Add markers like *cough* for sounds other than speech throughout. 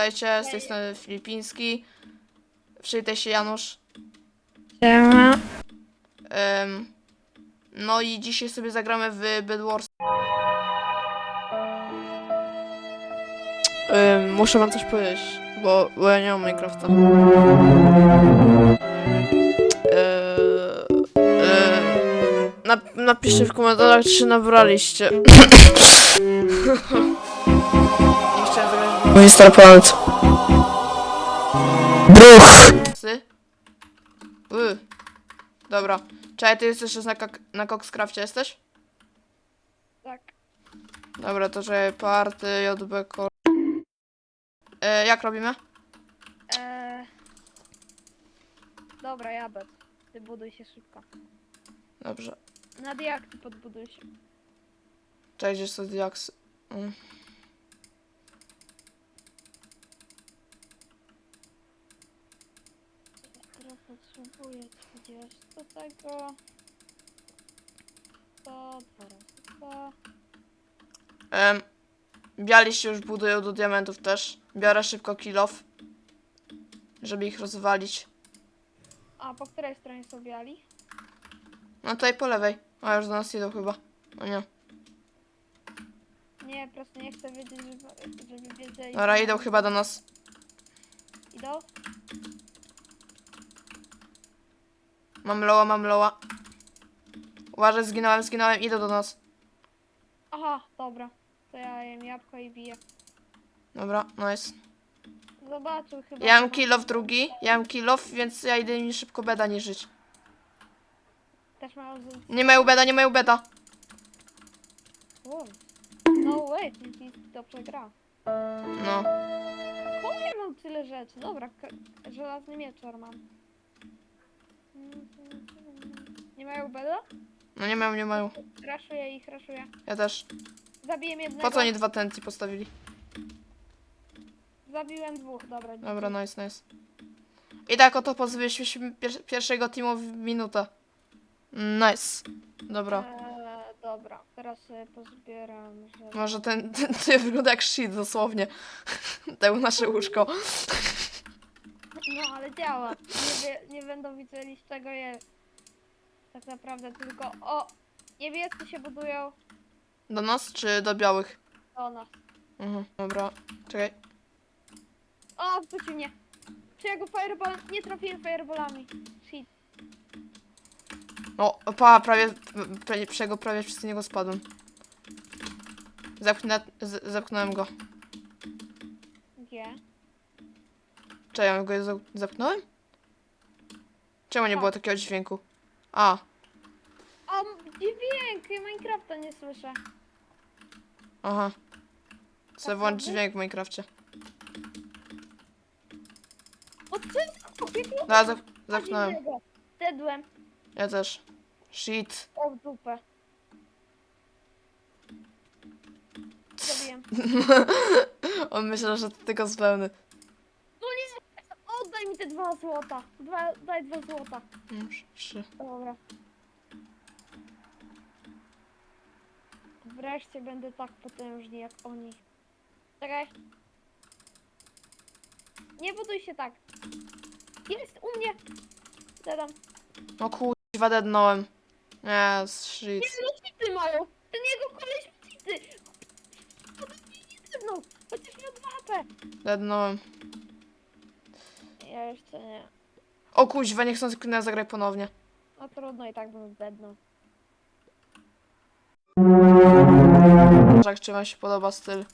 Witajcie, z tej strony Filipiński. Przywitaj się Janusz. Siema. Em, no i dzisiaj sobie zagramy w Bed Wars. Em, muszę wam coś powiedzieć, bo, bo ja nie mam Minecrafta. Nap- napiszcie w komentarzach, czy nabraliście. *coughs* nie chciałem zagrać Mój Star Planet. Bruch. Psy? Y. Dobra. Czekaj, ty jesteś na, kok- na Coxcrafcie, jesteś? Tak. Dobra, to że party, JB, ko... E, jak robimy? Eee... Dobra, jabet. Ty buduj się szybko. Dobrze. Nad jak ty podbuduj się? Cześć, gdzieś są diaksy. Mm. Teraz potrzebuję 30 do tego. To dwa razy dwa. Em, biali się już budują do diamentów też. Biorę szybko kill off, żeby ich rozwalić. A po której stronie są biali? No tutaj po lewej. A już do nas idą chyba. O nie. Nie, po prostu nie chcę wiedzieć, żeby, żeby wiedzieli. Dobra, idą chyba do nas. Idą? Mam loła, mam loła. Uważaj, zginąłem, zginąłem, idą do nas. Aha, dobra. To ja jem jabłko i biję. Dobra, nice. Zobaczył chyba. Ja mam kill off drugi, ja mam kill off, więc ja idę mi szybko beda nie żyć. Też mają z... Nie mają beda, nie mają beda. Wow. No wait, nic dobrze gra. No. Ja mam tyle rzeczy? Dobra, k- żelazny mieczor mam. Nie mają beda? No nie mają, nie mają. Raszuję ich, raszuję. Ja też. Zabiję jednego. Po co oni dwa tenty postawili? Zabiłem dwóch, dobra. Dobra, nice, nice. I tak oto pozbyliśmy pier pierwszego teamu w minutę. Nice. Dobra. Eee, dobra, teraz sobie pozbieram, że... Może ten, ten typ wygląda jak shit dosłownie. *laughs* To nasze łóżko. *laughs* No, ale działa. Nie, wie, nie będą widzieli z czego jest. Tak naprawdę tylko... O! Niebiescy się budują Do nas czy do białych? do nas. Mhm, dobra. Czekaj. O, wrócił mnie. Czy ja go fireball... Nie trafiłem fireballami. Shit. O, pa, prawie, prawie, przego prawie przez niego spadłem. Zepchnę, z, zepchnąłem go. Czy ja go ze- zepchnąłem? Czemu nie Tak. było takiego dźwięku? A, O, dźwięk! Ja Minecrafta nie słyszę. aha. Chcę włączyć Naprawdę? dźwięk w Minecrafcie. O, co jest? Człowieku? Dobra, zep, zepchnąłem. Dedłem. Ja też. Shit. O, w dupę. Zabiłem. *laughs* On myślał, że to tylko z wełny. No nie! Oddaj mi te dwa złota. Dwa, daj dwa złota. Mm, Trzy. Dobra. Wreszcie będę tak potężny jak oni. Czekaj. Nie buduj się tak. Jest u mnie. Zadam. No kurwa, dednąłem. Nie, shit. Nie, no cheaty mają. Ten jego koleś ma cheaty. Podobnie nie ze mną. Chociaż miał 2 HP. Dednąłem. Ja jeszcze nie. O kuźwa, nie chcę klinę zagrać ponownie. No trudno i tak bym zdednął. Jak czy wam się podoba styl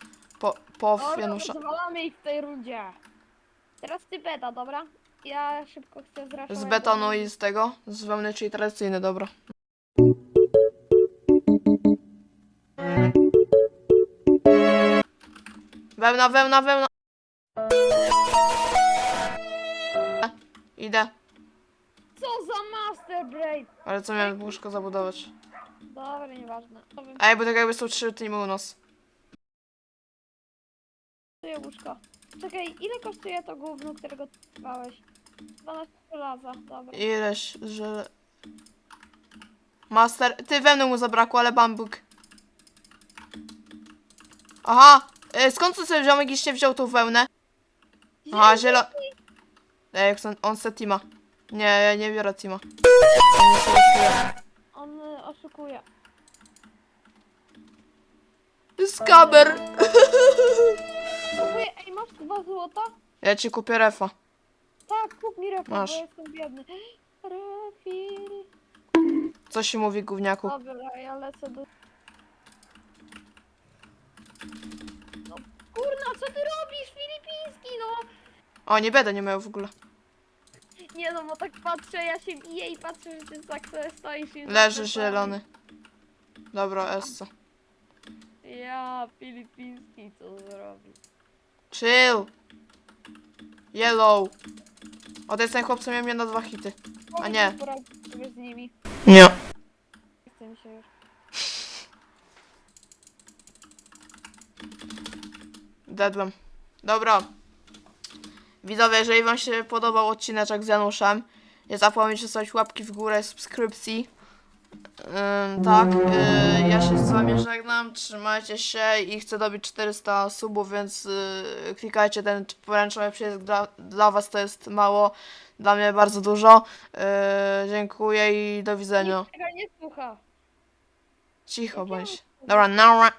po, po Dobra, Janusza? rozwalamy ich w tej rundzie. Teraz ty beta, dobra? Ja szybko chcę zraszować. Z betonu i z tego? Z wełny, czyli tradycyjny, dobra. Wełna, wełna, wełna. Idę. Co za Master Braid? Ale co miałem łóżko zabudować? Dobra, nieważne. To bym Ej, bo tak jakby są trzy teamy u nas. kosztuje łóżko. Czekaj, ile kosztuje to gówno, którego trwałeś? 12 żelaza, dobra. Ileś, że... Master, ty wełny mu zabrakło, ale bambuk. Aha, e, skąd to sobie ziomek jeszcze wziął tą wełnę? Aha, zielony. Ej, jak on, on chce teama. Nie, ja nie biorę teama. On nie interesuje. On y, oszukuje. Skaber! Kupuję, ej, masz dwa złota? Ja ci kupię refa. Tak, kup mi refa, Masz. bo jestem biedny. Refi. Co się mówi, gówniaku? Dobra, ja lecę do... No kurna, co ty robisz, Filipiński, no? O, nie będę nie miał w ogóle. Nie no, bo tak patrzę, ja się biję i patrzę, że ty tak sobie stoisz i... Leży zielony. Dobra, Essa. Ja, Filipiński, co zrobi? Chill. Yellow. O, to jest ten chłop, co miał mnie na dwa hity. A nie. Poradzić sobie z nimi. Nie. Nie Chce mi się już. Deadlam. Dobra. Widzowie, jeżeli wam się podobał odcineczek z Januszem, nie zapomnijcie zostawić łapki w górę, subskrypcji. Ym, tak, yy, ja się z wami żegnam, trzymajcie się i chcę dobić 400 subów, więc yy, klikajcie ten poręczony przycisk, dla, dla was to jest mało, dla mnie bardzo dużo. Yy, dziękuję i do widzenia. Nikt tego nie słucha. Cicho bądź. Dobra, now.